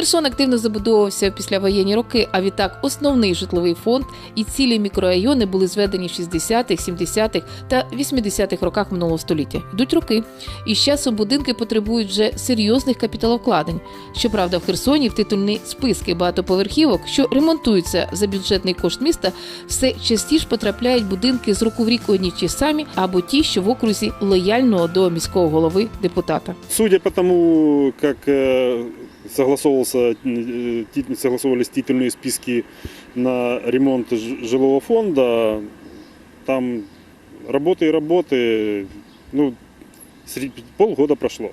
Херсон активно забудовувався в післявоєнні роки, а відтак основний житловий фонд і цілі мікрорайони були зведені в 60-х, 70-х та 80-х роках минулого століття. Йдуть роки, і з часом будинки потребують вже серйозних капіталовкладень. Щоправда, в Херсоні в титульні списки багатоповерхівок, що ремонтуються за бюджетний кошт міста, все частіше потрапляють будинки з року в рік одні ті самі або ті, що в окрузі лояльного до міського голови депутата. Судя по тому, как э, согласовывался, э, согласовывались титульные списки на ремонт жилого фонда, там работы и работы, ну, полгода прошло.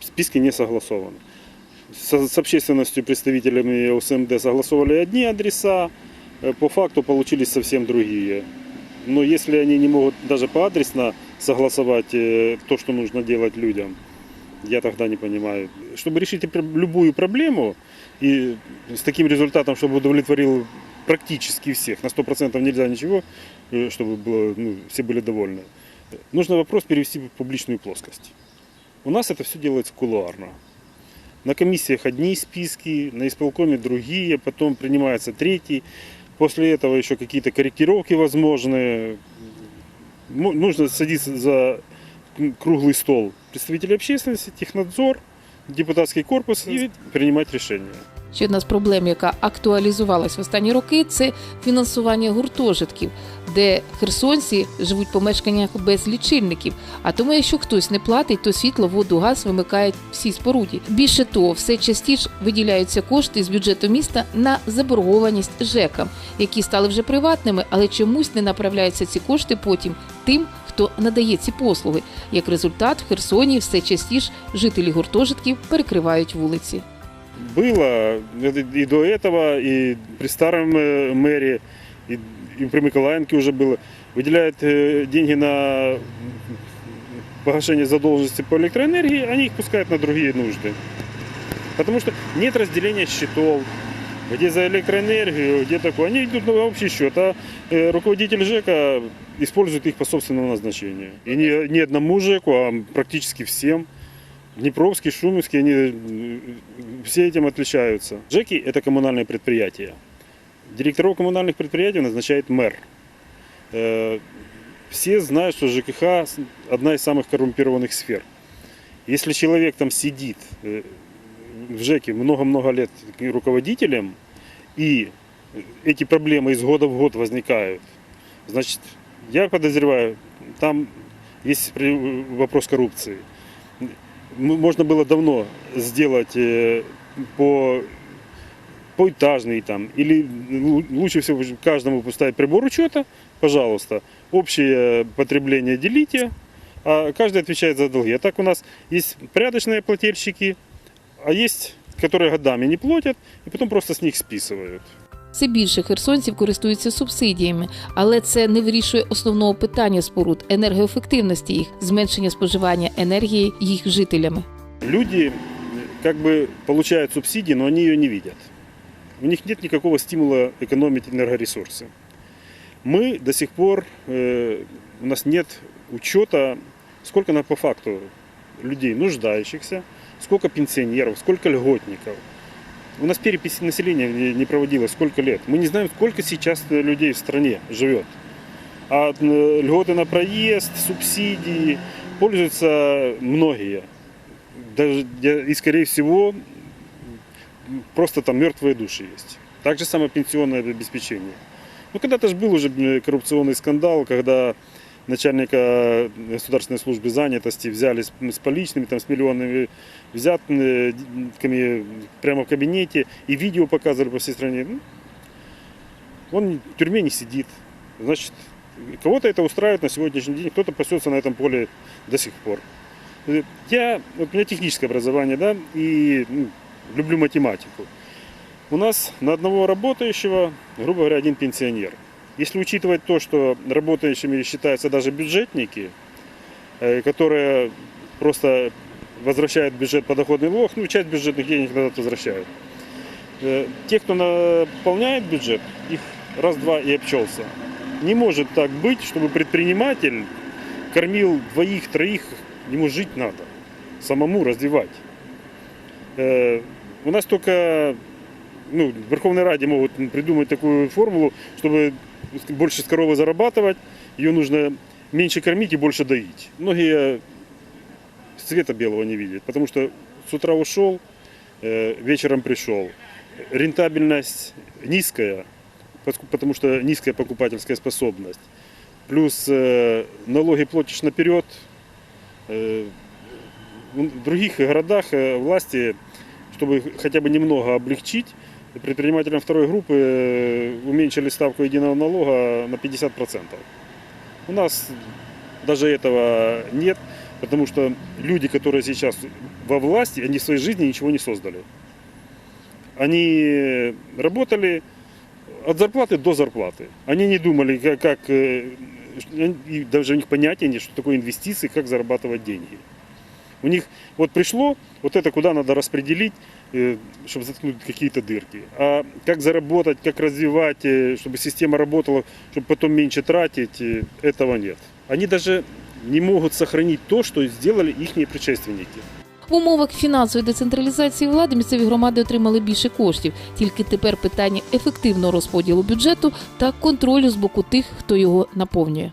Списки не согласованы. С, с общественностью, представителями ОСМД согласовали одни адреса, э, по факту получились совсем другие. Но если они не могут даже поадресно согласовать э, то, что нужно делать людям, я тогда не понимаю. Чтобы решить любую проблему и с таким результатом, чтобы удовлетворил практически всех, на 100% нельзя ничего, э, чтобы было, ну, все были довольны. Нужно вопрос перевести в публичную плоскость. У нас это все делается кулуарно. На комиссиях одни списки, на исполкоме другие, потом принимается третий. После этого еще какие-то корректировки возможны. Нужно садиться за круглый стол представителей общественности, технадзор, депутатский корпус и принимать решения. Ще одна з проблем, яка актуалізувалась в останні роки, це фінансування гуртожитків, де херсонці живуть в помешканнях без лічильників. А тому, якщо хтось не платить, то світло, воду, газ вимикають всі споруді. Більше того, все частіше виділяються кошти з бюджету міста на заборгованість ЖЕКам, які стали вже приватними, але чомусь не направляються ці кошти потім тим, хто надає ці послуги. Як результат, в Херсоні все частіше жителі гуртожитків перекривають вулиці. Было это и до этого, и при старом э, мэре, и, и при Миколаенке уже было. Выделяют э, деньги на погашение задолженности по электроэнергии, они их пускают на другие нужды. Потому что нет разделения счетов, где за электроэнергию, где такое. Они идут на общий счет, а э, руководитель ЖЭКа использует их по собственному назначению. И не, не одному ЖЭКу, а практически всем. Днепровский, Шуменский, они э, все этим отличаются. ЖЭКи – это коммунальные предприятия. Директоров коммунальных предприятий назначает мэр. Э, Все знают, что ЖКХ – одна из самых коррумпированных сфер. Если человек там сидит в ЖЭКе много-много лет руководителем, и эти проблемы из года в год возникают, значит, я подозреваю, там есть вопрос коррупции. Можно было давно сделать э, по поэтажный там, или лу- лучше всего каждому поставить прибор учета, пожалуйста, общее потребление делите, а каждый отвечает за долги. А так у нас есть порядочные плательщики, а есть, которые годами не платят, и потом просто с них списывают. Все більше херсонців користуються субсидіями, але це не вирішує основного питання споруд енергоефективності їх, зменшення споживання енергії їх жителями. Люди э, как бы получают субсидии, но они ее не видят. У них нет никакого стимула экономить энергоресурсы. Мы до сих пор, э, у нас нет учета, сколько на по факту людей нуждающихся, сколько пенсионеров, сколько льготников. У нас перепись населения не проводилась сколько лет. Мы не знаем, сколько сейчас людей в стране живет. А э, льготы на проезд, субсидии пользуются многие. Даже, и скорее всего, просто там мертвые души есть. Так же самое пенсионное обеспечение. Ну, когда-то же был уже м, коррупционный скандал, когда начальника государственной службы занятости взяли с, с поличными, там, с миллионными взятками прямо в кабинете, и видео показывали по всей стране. Ну, он в тюрьме не сидит. Значит, кого-то это устраивает на сегодняшний день, кто-то пасется на этом поле до сих пор. Э, Я, вот у меня техническое образование, да, и ну, люблю математику. У нас на одного работающего, грубо говоря, один пенсионер. Если учитывать то, что работающими считаются даже бюджетники, э, которые просто возвращают бюджет подоходный налог, ну, часть бюджетных денег назад возвращают. Э, Те, кто наполняет бюджет, их раз-два и обчелся. Не может так быть, чтобы предприниматель кормил двоих, троих, ему жить надо, самому развивать. Э, У нас только ну, в Верховной Раде могут придумать такую формулу, чтобы больше с коровы зарабатывать, ее нужно меньше кормить и больше доить. Многие цвета белого не видят, потому что с утра ушел, э, вечером пришел. Рентабельность низкая, потому что низкая покупательская способность. Плюс э, налоги платишь наперед. Э, В других городах власти, чтобы хотя бы немного облегчить, предпринимателям второй группы э, уменьшили ставку единого налога на 50%. У нас даже этого нет, потому что люди, которые сейчас во власти, они в своей жизни ничего не создали. Они работали от зарплаты до зарплаты. Они не думали, как, как э, даже у них понятия нет, что такое инвестиции, как зарабатывать деньги. У них вот пришло, вот это куда надо распределить, э, чтобы заткнуть какие-то дырки. А как заработать, как развивать, э, чтобы система работала, чтобы потом меньше тратить, э, этого нет. Они даже не могут сохранить то, что сделали их предшественники. В умовах фінансової децентралізації влади місцеві громади отримали більше коштів. Тільки тепер питання ефективного розподілу бюджету та контролю з боку тих, хто його наповнює.